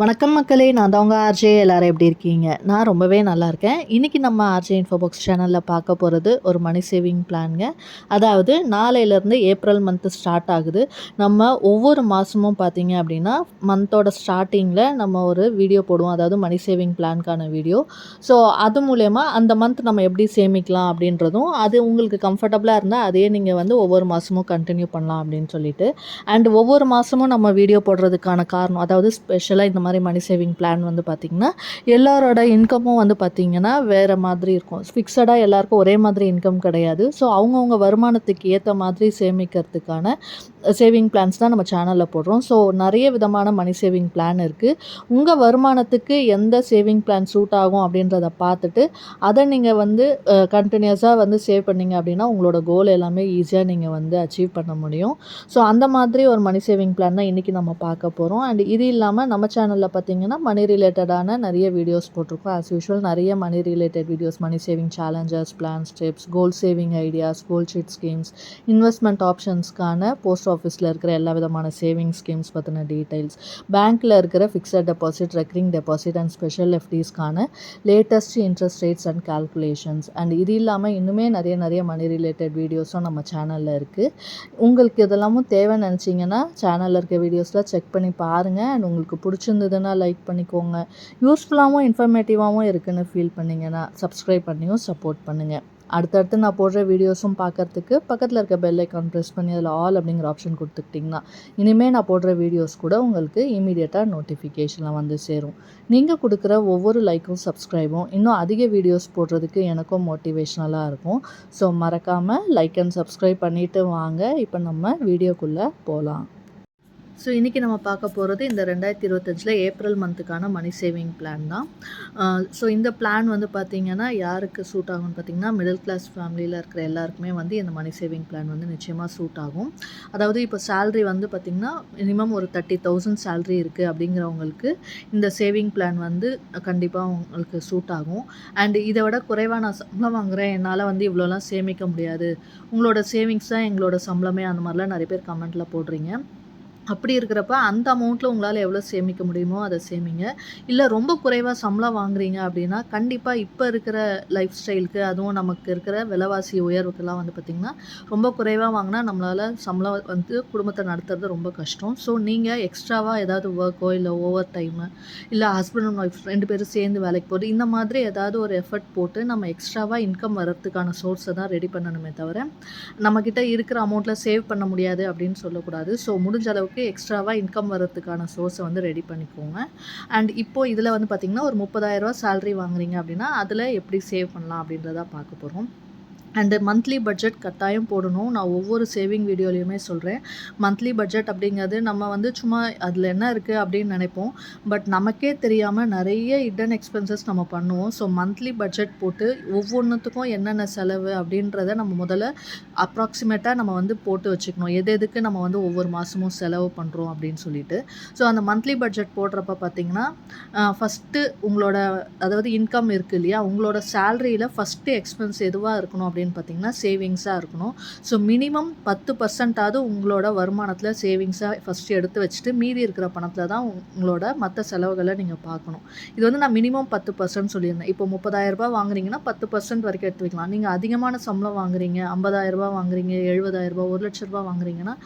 வணக்கம் மக்களே நான் தான் உங்கள் ஆர்ஜே. எல்லாரும் எப்படி இருக்கீங்க? நான் ரொம்பவே நல்லா இருக்கேன். இன்றைக்கி நம்ம ஆர்ஜே இன்ஃபோபாக்ஸ் சேனலில் பார்க்க போகிறது ஒரு மணி சேவிங் பிளான்ங்க அதாவது நாளையிலேருந்து ஏப்ரல் மந்த்து ஸ்டார்ட் ஆகுது. நம்ம ஒவ்வொரு மாதமும் பார்த்தீங்க அப்படின்னா மந்தோட ஸ்டார்டிங்கில் நம்ம ஒரு வீடியோ போடுவோம். அதாவது மணி சேவிங் பிளான்க்கான வீடியோ ஸோ அது மூலயமா அந்த மந்த் நம்ம எப்படி சேமிக்கலாம் அப்படின்றதும் அது உங்களுக்கு கம்ஃபர்டபுளாக இருந்தால் அதையே நீங்கள் வந்து ஒவ்வொரு மாதமும் கண்டினியூ பண்ணலாம் அப்படின்னு சொல்லிட்டு. அண்ட் ஒவ்வொரு மாதமும் நம்ம வீடியோ போடுறதுக்கான காரணம் அதாவது ஸ்பெஷலாக இந்த மாதிரி மணி சேவிங் பிளான் வந்து பார்த்திங்கன்னா எல்லாரோட இன்கமும் வந்து பார்த்திங்கன்னா வேறு மாதிரி இருக்கும். ஃபிக்ஸடாக எல்லாருக்கும் ஒரே மாதிரி இன்கம் கிடையாது. ஸோ அவங்கவுங்க வருமானத்துக்கு ஏற்ற மாதிரி சேமிக்கிறதுக்கான சேவிங் பிளான்ஸ் தான் நம்ம சேனலில் போடுறோம். ஸோ நிறைய விதமான மணி சேவிங் பிளான் இருக்குது உங்கள் வருமானத்துக்கு எந்த சேவிங் பிளான் சூட் ஆகும் அப்படின்றத பார்த்துட்டு அதை நீங்கள் வந்து கண்டினியூஸாக வந்து சேவ் பண்ணிங்க அப்படின்னா உங்களோட கோல் எல்லாமே ஈஸியாக நீங்கள் வந்து அச்சீவ் பண்ண முடியும். ஸோ அந்த மாதிரி ஒரு மணி சேவிங் பிளான் தான் இன்றைக்கி நம்ம பார்க்க போகிறோம் அண்ட் இது இல்லாமல் நம்ம சேனலில் பார்த்தீங்கன்னா மணி ரிலேட்டடான நிறைய வீடியோஸ் போட்டிருக்கோம். ஆஸ் யூஷுவல் நிறைய money related videos money saving challenges plans tips goal saving ideas goal sheet schemes investment ஆப்ஷன்ஸ்க்கான post ஆஃபீஸில் இருக்கிற எல்லா விதமான சேவிங் ஸ்கீம்ஸ் பற்றின டீட்டெயில்ஸ் பேங்க்கில் இருக்கிற fixed deposit recurring deposit and special எஃப்டிஸ்க்கான latest interest rates and calculations and இது இல்லாமல் இன்னுமே நிறைய நிறைய மணி ரிலேட்டட் வீடியோஸும் நம்ம சேனலில் இருக்குது உங்களுக்கு இதெல்லாமும் தேவைன்னு நினச்சிங்கன்னா சேனலில் இருக்க வீடியோஸில் செக் பண்ணி பாருங்கள் அண்ட் உங்களுக்கு பிடிச்சிருந்ததுன்னா லைக் பண்ணிக்கோங்க. யூஸ்ஃபுல்லாகவும் இன்ஃபர்மேட்டிவாகவும் இருக்குதுன்னு ஃபீல் பண்ணிங்கன்னா சப்ஸ்கிரைப் பண்ணியும் சப்போர்ட் பண்ணுங்கள் அடுத்தடுத்து நான் போடுற வீடியோஸும் பார்க்கறதுக்கு பக்கத்தில் இருக்க பெல் ஐக்கான் ப்ரெஸ் பண்ணி அதில் ஆல் அப்படிங்கிற ஆப்ஷன் கொடுத்துக்கிட்டிங்கன்னா இனிமேல் நான் போடுற வீடியோஸ் கூட உங்களுக்கு இமீடியட்டாக நோட்டிஃபிகேஷனில் வந்து சேரும். நீங்கள் கொடுக்குற ஒவ்வொரு லைக்கும் சப்ஸ்கிரைபும் இன்னும் அதிக வீடியோஸ் போடுறதுக்கு எனக்கும் மோட்டிவேஷ்னலாக இருக்கும். ஸோ மறக்காமல் லைக் அண்ட் சப்ஸ்கிரைப் பண்ணிவிட்டு வாங்க. இப்போ நம்ம வீடியோக்குள்ளே போகலாம் ஸோ இன்றைக்கி நம்ம பார்க்க போகிறது இந்த ரெண்டாயிரத்தி இருபத்தஞ்சில் ஏப்ரல் மந்த்துக்கான மணி சேவிங் பிளான் தான். Uh, ஸோ இந்த பிளான் வந்து பார்த்திங்கன்னா யாருக்கு சூட் ஆகும்னு பார்த்திங்கன்னா மிடில் கிளாஸ் ஃபேமிலியில் இருக்கிற எல்லாருக்குமே வந்து இந்த மணி சேவிங் பிளான் வந்து நிச்சயமாக சூட் ஆகும். அதாவது இப்போ சேல்ரி வந்து பார்த்திங்கன்னா மினிமம் ஒரு தேர்ட்டி தௌசண்ட் சேல்ரி இருக்குது அப்படிங்கிறவங்களுக்கு இந்த சேவிங் பிளான் வந்து கண்டிப்பாக உங்களுக்கு சூட் ஆகும். அண்ட் இதை விட குறைவாக நான் சம்பளம் வாங்குகிறேன் என்னால் வந்து இவ்வளோலாம் சேமிக்க முடியாது. உங்களோட சேவிங்ஸ் தான் எங்களோட சம்பளமே அந்த மாதிரிலாம் நிறைய பேர் கமெண்ட்டில் போடுறீங்க. அப்படி இருக்கிறப்ப அந்த அமௌண்ட்டில் உங்களால் எவ்வளோ சேமிக்க முடியுமோ அதை சேமிங்க. இல்லை ரொம்ப குறைவாக சம்பளம் வாங்குறீங்க அப்படின்னா கண்டிப்பாக இப்போ இருக்கிற லைஃப் ஸ்டைலுக்கு அதுவும் நமக்கு இருக்கிற விலைவாசி உயர்வுக்கெல்லாம் வந்து பார்த்திங்கன்னா ரொம்ப குறைவாக வாங்கினா நம்மளால் சம்பளம் வந்து குடும்பத்தை நடத்துறது ரொம்ப கஷ்டம். ஸோ நீங்கள் எக்ஸ்ட்ராவாக ஏதாவது ஒர்க்கோ இல்லை ஓவர் டைமு இல்லை ஹஸ்பண்ட் அண்ட் ஒய்ஃப் ரெண்டு பேரும் சேர்ந்து வேலைக்கு போகிறது இந்த மாதிரி ஏதாவது ஒரு எஃபர்ட் போட்டு நம்ம எக்ஸ்ட்ராவாக இன்கம் வர்றதுக்கான சோர்ஸை தான் ரெடி பண்ணணுமே தவிர நம்மக்கிட்ட இருக்கிற அமௌண்ட்டில் சேவ் பண்ண முடியாது அப்படின்னு சொல்லக்கூடாது. ஸோ முடிஞ்ச அளவுக்கு உங்களுக்கு எக்ஸ்ட்ராவாக இன்கம் வர்றதுக்கான சோர்ஸை வந்து ரெடி பண்ணிக்கோங்க. அண்ட் இப்போது இதில் வந்து பார்த்திங்கன்னா ஒரு முப்பதாயிரரூவா சேலரி வாங்குறீங்க அப்படின்னா அதில் எப்படி சேவ் பண்ணலாம் அப்படின்றத பார்க்க போகிறோம் அண்டு மந்த்லி பட்ஜெட் கட்டாயம் போடணும். நான் ஒவ்வொரு சேவிங் வீடியோலையுமே சொல்கிறேன் மந்த்லி பட்ஜெட் அப்படிங்கிறது நம்ம வந்து சும்மா அதில் என்ன இருக்குது அப்படின்னு நினைப்போம். பட் நமக்கே தெரியாமல் நிறைய இடன் எக்ஸ்பென்சஸ் நம்ம பண்ணுவோம். ஸோ மந்த்லி பட்ஜெட் போட்டு ஒவ்வொன்றுத்துக்கும் என்னென்ன செலவு அப்படின்றத நம்ம முதல்ல அப்ராக்சிமேட்டாக நம்ம வந்து போட்டு வச்சுக்கணும். எது எதுக்கு நம்ம வந்து ஒவ்வொரு மாதமும் செலவு பண்ணுறோம் அப்படின்னு சொல்லிட்டு. ஸோ அந்த மந்த்லி பட்ஜெட் போடுறப்ப பார்த்திங்கன்னா ஃபஸ்ட்டு உங்களோட அதாவது இன்கம் இருக்குது இல்லையா? உங்களோட சேலரியில் ஃபஸ்ட்டு எக்ஸ்பென்ஸ் எதுவாக இருக்கணும் அப்படின்னு அப்படின்னு பார்த்தீங்கன்னா சேவிங்ஸாக இருக்கணும். ஸோ மினிமம் பத்து பர்சன்டாவது உங்களோட வருமானத்தில் சேவிங்ஸாக ஃபஸ்ட்டு எடுத்து வச்சுட்டு மீதி இருக்கிற பணத்தில் தான் உங்களோட மற்ற செலவுகளை நீங்கள் பார்க்கணும். இது வந்து நான் மினிமம் பத்து பர்சன்ட் சொல்லியிருந்தேன். இப்போ முப்பதாயிரரூபா வாங்குறீங்கன்னா பத்து பர்சன்ட் வரைக்கும் எடுத்து வைக்கலாம் நீங்கள் அதிகமான சம்பளம் வாங்குறீங்க ஐம்பதாயிரரூபா வாங்குறீங்க எழுபதாயிரரூபா ஒரு லட்ச ரூபா வாங்குறீங்கன்னா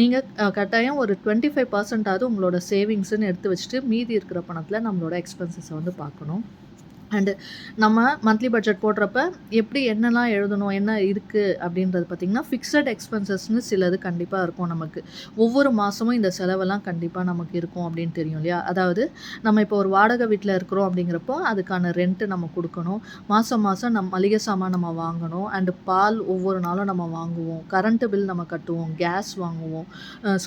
நீங்கள் கட்டாயம் ஒரு டுவெண்ட்டி ஃபைவ் பர்சன்டாவது உங்களோட சேவிங்ஸ்ன்னு எடுத்து வச்சுட்டு மீதி இருக்கிற பணத்தில் நம்மளோட எக்ஸ்பென்சஸை வந்து பார்க்கணும். அண்டு நம்ம மந்த்லி பட்ஜெட் போடுறப்ப எப்படி என்னெல்லாம் எழுதணும் என்ன இருக்குது அப்படின்றது பார்த்திங்கன்னா ஃபிக்ஸட் எக்ஸ்பென்சஸ்னு சிலது கண்டிப்பாக இருக்கும் நமக்கு. ஒவ்வொரு மாதமும் இந்த செலவெல்லாம் கண்டிப்பாக நமக்கு இருக்கும் அப்படின்னு தெரியும் இல்லையா? அதாவது நம்ம இப்போ ஒரு வாடகை வீட்டில் இருக்கிறோம் அப்படிங்கிறப்போ அதுக்கான ரெண்ட்டு நம்ம கொடுக்கணும். மாதம் மாதம் நம் மளிகை சாமான் நம்ம வாங்கணும். அண்டு பால் ஒவ்வொரு நாளும் நம்ம வாங்குவோம். கரண்ட்டு பில் நம்ம கட்டுவோம். கேஸ் வாங்குவோம்.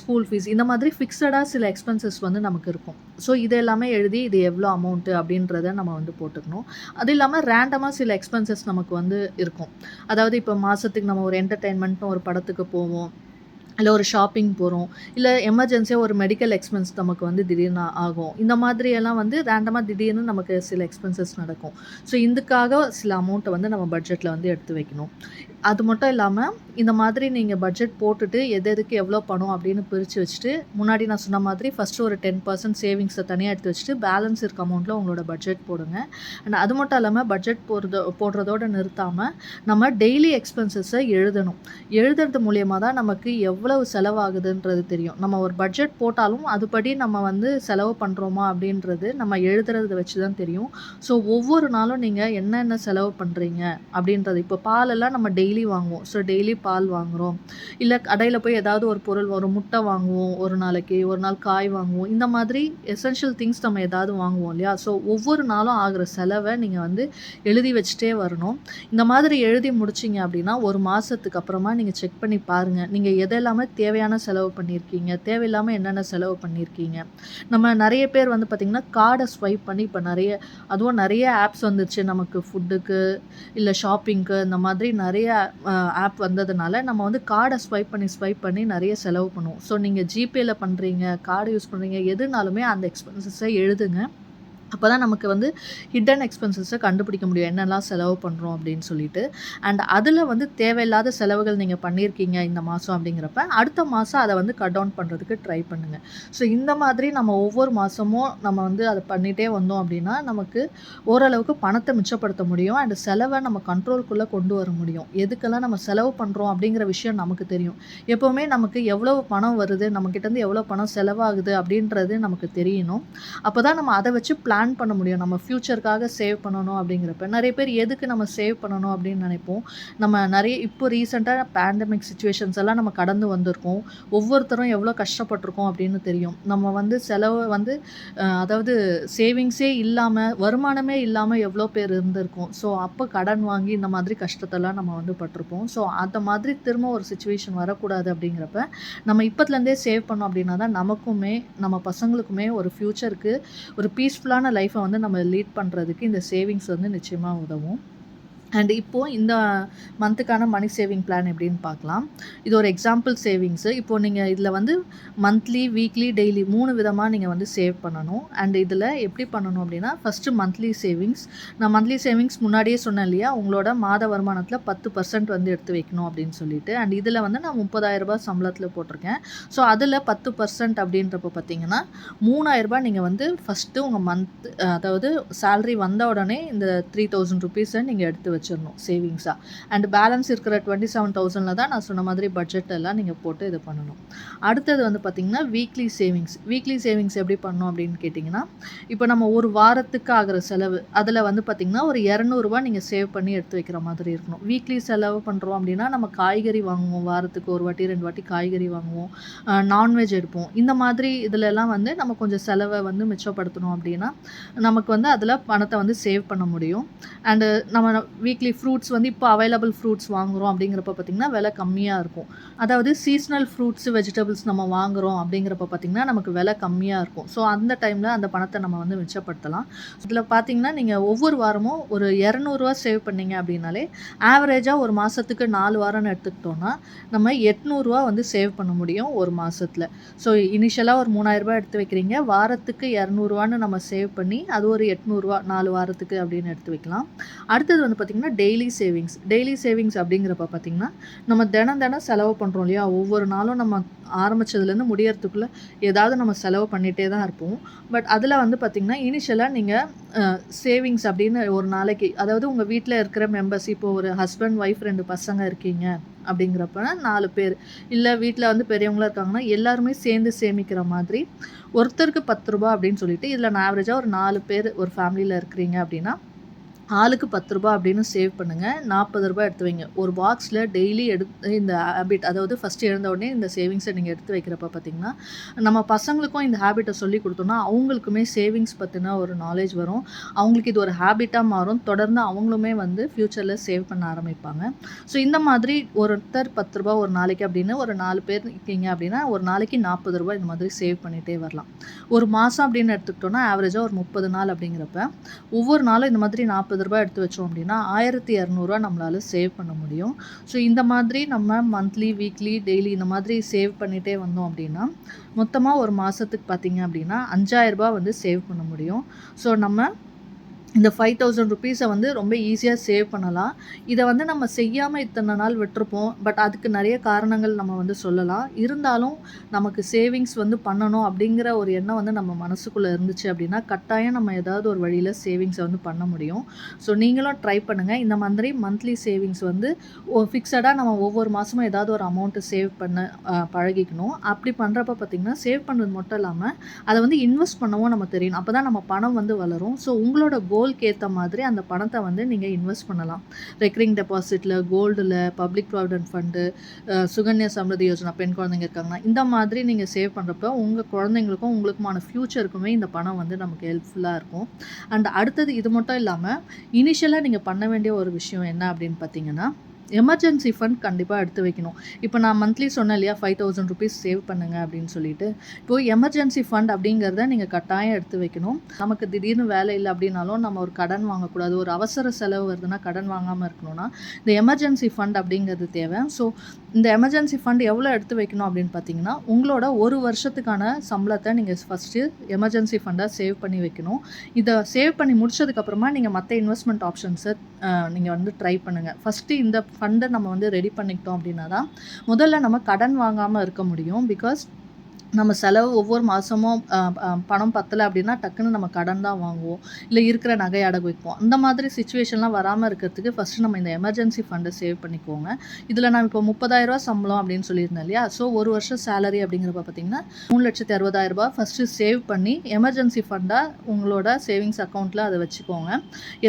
ஸ்கூல் ஃபீஸ் இந்த மாதிரி ஃபிக்ஸடாக சில எக்ஸ்பென்சஸ் வந்து நமக்கு இருக்கும். ஸோ இது எல்லாமே எழுதி இது எவ்வளோ அமௌண்ட்டு அப்படின்றத நம்ம வந்து போட்டுக்கணும். பண்ணணும். அது இல்லாமல் ரேண்டமாக சில எக்ஸ்பென்சஸ் நமக்கு வந்து இருக்கும். அதாவது இப்போ மாதத்துக்கு நம்ம ஒரு என்டர்டெயின்மெண்ட்னு ஒரு படத்துக்கு போவோம். இல்லை ஒரு ஷாப்பிங் போகிறோம் இல்லை எமர்ஜென்சியாக ஒரு மெடிக்கல் எக்ஸ்பென்ஸ் நமக்கு வந்து திடீர்னு ஆகும். இந்த மாதிரியெல்லாம் வந்து ரேண்டமாக திடீர்னு நமக்கு சில எக்ஸ்பென்சஸ் நடக்கும். ஸோ இதுக்காக சில அமௌண்ட்டை வந்து நம்ம பட்ஜெட்டில் வந்து எடுத்து வைக்கணும். அது மட்டும் இல்லாமல் இந்த மாதிரி நீங்கள் பட்ஜெட் போட்டுட்டு எது எதுக்கு எவ்வளோ பணம் அப்படின்னு பிரித்து வச்சுட்டு முன்னாடி நான் சொன்ன மாதிரி ஃபஸ்ட்டு ஒரு டென் பர்சன்ட் சேவிங்ஸை தனியாக எடுத்து வச்சுட்டு பேலன்ஸ் இருக்க அமௌண்ட்டில் உங்களோட பட்ஜெட் போடுங்க. அண்ட் அது மட்டும் இல்லாமல் பட்ஜெட் போடுறதோ போடுறதோடு நிறுத்தாமல் நம்ம டெய்லி எக்ஸ்பென்சஸை எழுதணும். எழுதுறது மூலியமாக தான் நமக்கு எவ்வளவு செலவாகுதுன்றது தெரியும். நம்ம ஒரு பட்ஜெட் போட்டாலும் அதுபடி நம்ம வந்து செலவு பண்ணுறோமா அப்படின்றது நம்ம எழுதுறத வச்சு தான் தெரியும். ஸோ ஒவ்வொரு நாளும் நீங்கள் என்னென்ன செலவு பண்ணுறீங்க அப்படின்றது இப்போ பாலெல்லாம் நம்ம டெய்லி டெய்லி வாங்குவோம். ஸோ டெய்லி பால் வாங்குகிறோம் இல்லை கடையில் போய் ஏதாவது ஒரு பொருள் ஒரு முட்டை வாங்குவோம் ஒரு நாளைக்கு ஒரு நாள் காய் வாங்குவோம். இந்த மாதிரி எசென்ஷியல் திங்ஸ் நம்ம ஏதாவது வாங்குவோம் இல்லையா? ஸோ ஒவ்வொரு நாளும் ஆகிற செலவை நீங்கள் வந்து எழுதி வச்சுட்டே வரணும். இந்த மாதிரி எழுதி முடிச்சிங்க அப்படின்னா ஒரு மாதத்துக்கு அப்புறமா நீங்கள் செக் பண்ணி பாருங்கள் நீங்கள் எதெல்லாமே தேவையான செலவு பண்ணியிருக்கீங்க தேவையில்லாமல் என்னென்ன செலவு பண்ணியிருக்கீங்க. நம்ம நிறைய பேர் வந்து பார்த்திங்கன்னா கார்டை ஸ்வைப் பண்ணி இப்போ நிறைய அதுவும் நிறைய ஆப்ஸ் வந்துருச்சு. நமக்கு ஃபுட்டுக்கு இல்லை ஷாப்பிங்க்கு இந்த மாதிரி நிறைய ஆப் வந்ததுனால நம்ம வந்து கார்டை ஸ்வைப் பண்ணி ஸ்வைப் பண்ணி நிறைய செலவு பண்ணுவோம். ஸோ நீங்கள் ஜிபேயில் பண்ணுறீங்க கார்டு யூஸ் பண்ணுறீங்க எதுனாலுமே அந்த எக்ஸ்பென்சஸை எழுதுங்க. அப்போ தான் நமக்கு வந்து ஹிடன் எக்ஸ்பென்சஸை கண்டுபிடிக்க முடியும். என்னெல்லாம் செலவு பண்ணுறோம் அப்படின்னு சொல்லிட்டு. அண்ட் அதில் வந்து தேவையில்லாத செலவுகள் நீங்கள் பண்ணியிருக்கீங்க இந்த மாதம் அப்படிங்கிறப்ப அடுத்த மாதம் அதை வந்து கட் டவுன் பண்ணுறதுக்கு ட்ரை பண்ணுங்கள் ஸோ இந்த மாதிரி நம்ம ஒவ்வொரு மாதமும் நம்ம வந்து அதை பண்ணிகிட்டே வந்தோம் அப்படின்னா நமக்கு ஓரளவுக்கு பணத்தை மிச்சப்படுத்த முடியும். அண்ட் செலவை நம்ம கண்ட்ரோல்குள்ளே கொண்டு வர முடியும். எதுக்கெல்லாம் நம்ம செலவு பண்ணுறோம் அப்படிங்கிற விஷயம் நமக்கு தெரியும். எப்போவுமே நமக்கு எவ்வளோ பணம் வருது நம்மக்கிட்டேருந்து எவ்வளோ பணம் செலவாகுது அப்படின்றது நமக்கு தெரியணும். அப்போ தான் நம்ம அதை வச்சு பிளான் பிளான் பண்ண முடியும். நம்ம ஃப்யூச்சருக்காக சேவ் பண்ணணும் அப்படிங்கிறப்ப. நிறைய பேர் எதுக்கு நம்ம சேவ் பண்ணணும் அப்படின்னு நினைப்போம். நம்ம நிறைய இப்போ ரீசெண்டாக பேண்டமிக் சுச்சுவேஷன்ஸ் எல்லாம் நம்ம கடந்து வந்திருக்கோம். ஒவ்வொருத்தரும் எவ்வளோ கஷ்டப்பட்டிருக்கோம் அப்படின்னு தெரியும். நம்ம வந்து செலவு வந்து அதாவது சேவிங்ஸே இல்லாமல் வருமானமே இல்லாமல் எவ்வளோ பேர் இருந்திருக்கோம். ஸோ அப்போ கடன் வாங்கி இந்த மாதிரி கஷ்டத்தெல்லாம் நம்ம வந்து பட்டிருப்போம். ஸோ அந்த மாதிரி திரும்ப ஒரு சுச்சுவேஷன் வரக்கூடாது அப்படிங்கிறப்ப நம்ம இப்போத்துலேருந்தே சேவ் பண்ணோம் அப்படின்னா தான் நமக்குமே நம்ம பசங்களுக்குமே ஒரு ஃப்யூச்சருக்கு ஒரு பீஸ்ஃபுல்லான லைஃப்பை வந்து நம்ம லீட் பண்ணுறதுக்கு இந்த சேவிங்ஸ் வந்து நிச்சயமாக உதவும். அண்ட் இப்போது இந்த மந்த்துக்கான மணி சேவிங் பிளான் எப்படின்னு பார்க்கலாம். இது ஒரு எக்ஸாம்பிள் சேவிங்ஸு இப்போது நீங்கள் இதில் வந்து மந்த்லி வீக்லி டெய்லி மூணு விதமாக நீங்கள் வந்து சேவ் பண்ணணும். அண்ட் இதில் எப்படி பண்ணணும் அப்படின்னா ஃபஸ்ட்டு மந்த்லி சேவிங்ஸ் நான் மந்த்லி சேவிங்ஸ் முன்னாடியே சொன்னேன் இல்லையா? உங்களோட மாத வருமானத்தில் பத்து பர்சன்ட் வந்து எடுத்து வைக்கணும் அப்படின்னு சொல்லிட்டு. அண்ட் இதில் வந்து நான் முப்பதாயிரரூபா சம்பளத்தில் போட்டிருக்கேன். ஸோ அதில் பத்து பர்சன்ட் அப்படின்றப்ப பார்த்தீங்கன்னா மூணாயிரரூபா நீங்கள் வந்து ஃபஸ்ட்டு உங்கள் மந்த் அதாவது சேல்ரி வந்த உடனே இந்த த்ரீ தௌசண்ட் ருபீஸை நீங்கள் எடுத்து வச்சு வச்சிடணும் சேவிங்ஸாக அண்ட் பேலன்ஸ் இருக்கிற டுவெண்ட்டி செவன் தௌசண்டில் தான் நான் சொன்ன மாதிரி பட்ஜெட் எல்லாம் நீங்கள் போட்டு இது பண்ணணும். அடுத்தது வந்து பார்த்திங்கன்னா வீக்லி சேவிங்ஸ் வீக்லி சேவிங்ஸ் எப்படி பண்ணணும் அப்படின்னு கேட்டிங்கன்னா இப்போ நம்ம ஒரு வாரத்துக்கு ஆகிற செலவு அதில் வந்து பார்த்திங்கன்னா ஒரு இரநூறுவா நீங்கள் சேவ் பண்ணி எடுத்து வைக்கிற மாதிரி இருக்கணும். வீக்லி செலவு பண்ணுறோம் அப்படின்னா நம்ம காய்கறி வாங்குவோம். வாரத்துக்கு ஒரு வாட்டி ரெண்டு வாட்டி காய்கறி வாங்குவோம். நான்வெஜ் எடுப்போம். இந்த மாதிரி இதிலெல்லாம் வந்து நம்ம கொஞ்சம் செலவை வந்து மிச்சப்படுத்தணும் அப்படின்னா நமக்கு வந்து அதில் பணத்தை வந்து சேவ் பண்ண முடியும். அண்டு நம்ம வீ வீக்லி ஃப்ரூட்ஸ் வந்து இப்போ அவைலபிள் ஃப்ரூட்ஸ் வாங்குகிறோம் அப்படிங்கிறப்ப பார்த்திங்கன்னா விலை கம்மியாக இருக்கும். அதாவது சீஸ்னல் ஃப்ரூட்ஸ் வெஜிடபிள்ஸ் நம்ம வாங்குகிறோம் அப்படிங்கிறப்ப பார்த்திங்கன்னா நமக்கு விலை கம்மியாக இருக்கும். ஸோ அந்த டைமில் அந்த பணத்தை நம்ம வந்து மிச்சப்படுத்தலாம். இதில் பார்த்திங்கன்னா நீங்கள் ஒவ்வொரு வாரமும் ஒரு இரநூறுவா சேவ் பண்ணிங்க அப்படின்னாலே ஆவரேஜாக ஒரு மாதத்துக்கு நாலு வாரம்னு எடுத்துக்கிட்டோன்னா நம்ம எட்நூறுரூவா வந்து சேவ் பண்ண முடியும் ஒரு மாதத்தில் ஸோ இனிஷியலாக ஒரு மூணாயிரரூபா எடுத்து வைக்கிறீங்க. வாரத்துக்கு இரநூறுவான்னு நம்ம சேவ் பண்ணி அது ஒரு எட்நூறுரூவா நாலு வாரத்துக்கு அப்படின்னு எடுத்து வைக்கலாம். அடுத்தது வந்து பார்த்திங்கன்னா பார்த்திங்கன்னா டெய்லி சேவிங்ஸ் டெய்லி சேவிங்ஸ் அப்படிங்கிறப்ப பார்த்திங்கன்னா நம்ம தினம் தினம் செலவு பண்ணுறோம் இல்லையா? ஒவ்வொரு நாளும் நம்ம ஆரம்பித்ததுலேருந்து முடியறதுக்குள்ளே ஏதாவது நம்ம செலவு பண்ணிகிட்டே தான் இருப்போம். பட் அதில் வந்து பார்த்திங்கன்னா இனிஷியலாக நீங்கள் சேவிங்ஸ் அப்படின்னு ஒரு நாளைக்கு அதாவது உங்கள் வீட்டில் இருக்கிற மெம்பர்ஸ் இப்போ ஒரு ஹஸ்பண்ட் ஒய்ஃப் ரெண்டு பசங்க இருக்கீங்க அப்படிங்கிறப்ப நாலு பேர் இல்லை வீட்டில் வந்து பெரியவங்களாக இருக்காங்கன்னா எல்லாருமே சேர்ந்து சேமிக்கிற மாதிரி ஒருத்தருக்கு பத்து ரூபா அப்படின்னு சொல்லிட்டு இதில் நான் ஆவரேஜாக ஒரு நாலு பேர் ஒரு ஃபேமிலியில் இருக்கிறீங்க அப்படின்னா ஆளுக்கு பத்து ரூபா அப்படின்னு சேவ் பண்ணுங்கள் நாற்பது ரூபாய் எடுத்து வைங்க. ஒரு பாக்ஸில் டெய்லி எடுத்து இந்த ஹேபிட் அதாவது ஃபஸ்ட்டு எழுந்த உடனே இந்த சேவிங்ஸை நீங்கள் எடுத்து வைக்கிறப்ப பார்த்தீங்கன்னா நம்ம பசங்களுக்கும் இந்த ஹேபிட்டை சொல்லி கொடுத்தோம்னா அவங்களுக்குமே சேவிங்ஸ் பற்றின ஒரு நாலேஜ் வரும். அவங்களுக்கு இது ஒரு ஹேபிட்டாக மாறும். தொடர்ந்து அவங்களுமே வந்து ஃப்யூச்சரில் சேவ் பண்ண ஆரம்பிப்பாங்க. ஸோ இந்த மாதிரி ஒருத்தர் பத்து ரூபா ஒரு நாளைக்கு அப்படின்னு ஒரு நாலு பேர் இருக்கீங்க அப்படின்னா ஒரு நாளைக்கு நாற்பது ரூபாய் இந்த மாதிரி சேவ் பண்ணிகிட்டே வரலாம். ஒரு மாதம் அப்படின்னு எடுத்துக்கிட்டோன்னா ஆவரேஜாக ஒரு முப்பது நாள் அப்படிங்கிறப்ப ஒவ்வொரு நாளும் இந்த மாதிரி நாற்பது ஐம்பது ரூபாய் எடுத்து வச்சோம் அப்படின்னா ஆயிரத்தி இரநூறுவா நம்மளால் சேவ் பண்ண முடியும். ஸோ இந்த மாதிரி நம்ம மந்த்லி வீக்லி டெய்லி இந்த மாதிரி சேவ் பண்ணிகிட்டே வந்தோம் அப்படின்னா மொத்தமாக ஒரு மாதத்துக்கு பார்த்திங்க அப்படின்னா அஞ்சாயிரரூபா வந்து சேவ் பண்ண முடியும். ஸோ நம்ம இந்த ஃபைவ் தௌசண்ட் ருபீஸை வந்து ரொம்ப ஈஸியாக சேவ் பண்ணலாம். இதை வந்து நம்ம செய்யாமல் இத்தனை நாள் விட்டுருப்போம். பட் அதுக்கு நிறைய காரணங்கள் நம்ம வந்து சொல்லலாம். இருந்தாலும் நமக்கு சேவிங்ஸ் வந்து பண்ணணும் அப்படிங்கிற ஒரு எண்ணம் வந்து நம்ம மனசுக்குள்ளே இருந்துச்சு அப்படின்னா கட்டாயம் நம்ம ஏதாவது ஒரு வழியில் சேவிங்ஸை வந்து பண்ண முடியும். ஸோ நீங்களும் ட்ரை பண்ணுங்கள் இந்த மாதிரி மந்த்லி சேவிங்ஸ் வந்து ஃபிக்ஸடாக நம்ம ஒவ்வொரு மாதமும் ஏதாவது ஒரு அமௌண்ட்டு சேவ் பண்ண பழகிக்கணும். அப்படி பண்ணுறப்ப பார்த்திங்கன்னா சேவ் பண்ணுறது மட்டும் இல்லாமல் அதை வந்து இன்வெஸ்ட் பண்ணவும் நம்ம தெரியணும் அப்போ தான் நம்ம பணம் வந்து வளரும். ஸோ உங்களோட கோல்க்கு ஏற்ற மாதிரி அந்த பணத்தை வந்து நீங்கள் இன்வெஸ்ட் பண்ணலாம். ரெக்கரிங் டெபாசிட்டில் கோல்டில் public provident fund Sukanya Samriddhi Yojana பெண் குழந்தைங்க இருக்காங்கன்னா இந்த மாதிரி நீங்கள் சேவ் பண்ணுறப்ப உங்கள் குழந்தைங்களுக்கும் உங்களுக்குமான ஃப்யூச்சருக்குமே இந்த பணம் வந்து நமக்கு ஹெல்ப்ஃபுல்லாக இருக்கும். அண்ட் அடுத்தது இது மட்டும் இல்லாமல் இனிஷியலாக நீங்கள் பண்ண வேண்டிய ஒரு விஷயம் என்ன அப்படின்னு பார்த்தீங்கன்னா எமர்ஜென்சி ஃபண்ட் கண்டிப்பாக எடுத்து வைக்கணும். இப்போ நான் மந்த்லி சொன்னேன் இல்லையா ஃபைவ் தௌசண்ட் ருபீஸ் சேவ் பண்ணுங்க அப்படின்னு சொல்லிட்டு. இப்போது எமர்ஜென்சி ஃபண்ட் அப்படிங்கிறத நீங்கள் கட்டாயம் எடுத்து வைக்கணும். நமக்கு திடீர்னு வேலை இல்லை அப்படின்னாலும் நம்ம ஒரு கடன் வாங்கக்கூடாது. ஒரு அவசர செலவு வருதுன்னா கடன் வாங்காமல் இருக்கணும்னா இந்த எமர்ஜென்சி ஃபண்ட் அப்படிங்கிறது தேவை. ஸோ இந்த எமர்ஜென்சி ஃபண்ட் எவ்வளோ எடுத்து வைக்கணும் அப்படின்னு பார்த்தீங்கன்னா உங்களோட ஒரு வருஷத்துக்கான சம்பளத்தை நீங்கள் ஃபஸ்ட்டு எமர்ஜென்சி ஃபண்டாக சேவ் பண்ணி வைக்கணும். இதை சேவ் பண்ணி முடிச்சதுக்கப்புறமா நீங்கள் மற்ற இன்வெஸ்ட்மெண்ட் ஆப்ஷன்ஸை நீங்கள் வந்து ட்ரை பண்ணுங்கள் ஃபஸ்ட்டு இந்த ஃபண்டை நம்ம வந்து ரெடி பண்ணிக்கிட்டோம் அப்படின்னா தான் முதல்ல நம்ம கடன் வாங்காமல் இருக்க முடியும் பிகாஸ் நம்ம செலவு ஒவ்வொரு மாதமும் பணம் பத்தலை அப்படின்னா டக்குன்னு நம்ம கடன் தான் வாங்குவோம். இல்லை இருக்கிற நகை அடகு வைப்போம். அந்த மாதிரி சுச்சுவேஷன்லாம் வராமல் இருக்கிறதுக்கு ஃபஸ்ட்டு நம்ம இந்த எமர்ஜென்சி ஃபண்டை சேவ் பண்ணிக்கோங்க. இதில் நான் இப்போ முப்பதாயிரரூவா சம்பளம் அப்படின்னு சொல்லியிருந்தேன் இல்லையா? ஸோ ஒரு வருஷம் சேலரி அப்படிங்கிறப்ப பார்த்தீங்கன்னா மூணு லட்சத்தி அறுபதாயிரரூபா ஃபஸ்ட்டு சேவ் பண்ணி எமர்ஜென்சி ஃபண்டாக உங்களோட சேவிங்ஸ் அக்கௌண்ட்டில் அதை வச்சுக்கோங்க.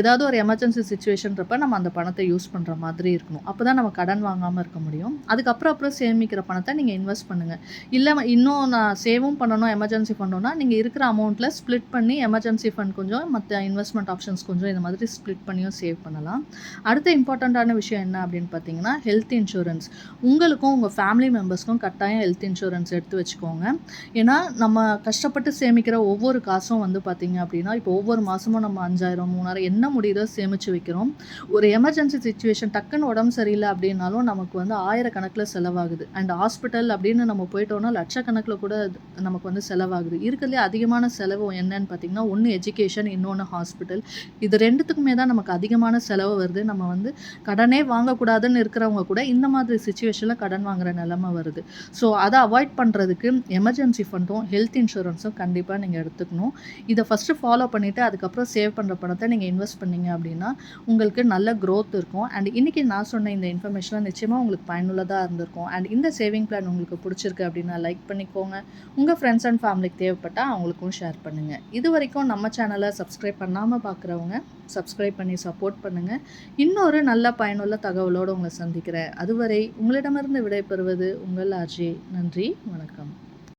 ஏதாவது ஒரு எமர்ஜென்சி சுச்சுவேஷன்றப்ப நம்ம அந்த பணத்தை யூஸ் பண்ணுற மாதிரி இருக்கணும். அப்போ தான் நம்ம கடன் வாங்காமல் இருக்க முடியும். அதுக்கப்புறம் அப்புறம் சேமிக்கிற பணத்தை நீங்கள் இன்வெஸ்ட் பண்ணுங்கள் இல்லை இன்னும் நான் சேவும் பண்ணணும் எமர்ஜென்சி ஃபண்டோனா நீங்கள் இருக்கிற அமௌண்ட்டில் ஸ்ப்ளிட் பண்ணி எமர்ஜென்சி ஃபண்ட் கொஞ்சம் மற்ற இன்வெஸ்ட்மெண்ட் ஆப்ஷன்ஸ் கொஞ்சம் இந்த மாதிரி ஸ்ப்ளிட் பண்ணியும் சேவ் பண்ணலாம். அடுத்த இம்பார்ட்டண்ட்டான விஷயம் என்ன அப்படின்னு பார்த்தீங்கன்னா ஹெல்த் இன்சூரன்ஸ் உங்களுக்கும் உங்கள் ஃபேமிலி மெம்பர்ஸ்க்கும் கட்டாயம் ஹெல்த் இன்சூரன்ஸ் எடுத்து வச்சுக்கோங்க. ஏன்னா நம்ம கஷ்டப்பட்டு சேமிக்கிற ஒவ்வொரு காசும் வந்து பார்த்தீங்க அப்படின்னா இப்போ ஒவ்வொரு மாதமும் நம்ம அஞ்சாயிரம் மூணாயிரம் என்ன முடியுதோ சேமித்து வைக்கிறோம். ஒரு எமர்ஜென்சி சுச்சுவேஷன் டக்குன்னு உடம்பு சரியில்லை அப்படின்னாலும் நமக்கு வந்து ஆயிரக்கணக்கில் செலவாகுது. அண்ட் ஹாஸ்பிட்டல் அப்படின்னு நம்ம போயிட்டோம்னா லட்சக்கணக்கில் கூட நமக்கு வந்து செலவாகுது. இருக்கிறதுலே அதிகமான செலவு என்னன்னு பார்த்தீங்கன்னா ஒன்று எஜுகேஷன் இன்னொன்று ஹாஸ்பிட்டல் இது ரெண்டுத்துக்குமே தான் நமக்கு அதிகமான செலவு வருது. நம்ம வந்து கடனே வாங்கக்கூடாதுன்னு இருக்கிறவங்க கூட இந்த மாதிரி சுச்சுவேஷனில் கடன் வாங்குற நிலமை வருது. ஸோ அதை அவாய்ட் பண்ணுறதுக்கு எமர்ஜென்சி ஃபண்டும் ஹெல்த் இன்சூரன்ஸும் கண்டிப்பாக நீங்கள் எடுத்துக்கணும். இதை ஃபஸ்ட்டு ஃபாலோ பண்ணிவிட்டு அதுக்கப்புறம் சேவ் பண்ணுற பணத்தை நீங்கள் இன்வெஸ்ட் பண்ணீங்க அப்படின்னா உங்களுக்கு நல்ல க்ரோத் இருக்கும். அண்ட் இன்றைக்கி நான் சொன்ன இந்த இன்ஃபர்மேஷன்லாம் நிச்சயமாக உங்களுக்கு பயனுள்ளதாக இருந்திருக்கும். அண்ட் இந்த சேவிங் பிளான் உங்களுக்கு பிடிச்சிருக்கு அப்படின்னா லைக் பண்ணிக்கோங்க. உங்கள் ஃப்ரெண்ட்ஸ் அண்ட் ஃபேமிலிக்கு தேவைப்பட்டால் அவங்களுக்கும் ஷேர் பண்ணுங்கள் இது வரைக்கும் நம்ம சேனலை சப்ஸ்கிரைப் பண்ணாமல் பார்க்குறவங்க சப்ஸ்கிரைப் பண்ணி சப்போர்ட் பண்ணுங்கள் இன்னொரு நல்ல பயனுள்ள தகவலோடு உங்களை சந்திக்கிறேன். அதுவரை உங்களிடமிருந்து விடைபெறுவது உங்கள் ஆர்ஜி. நன்றி வணக்கம்.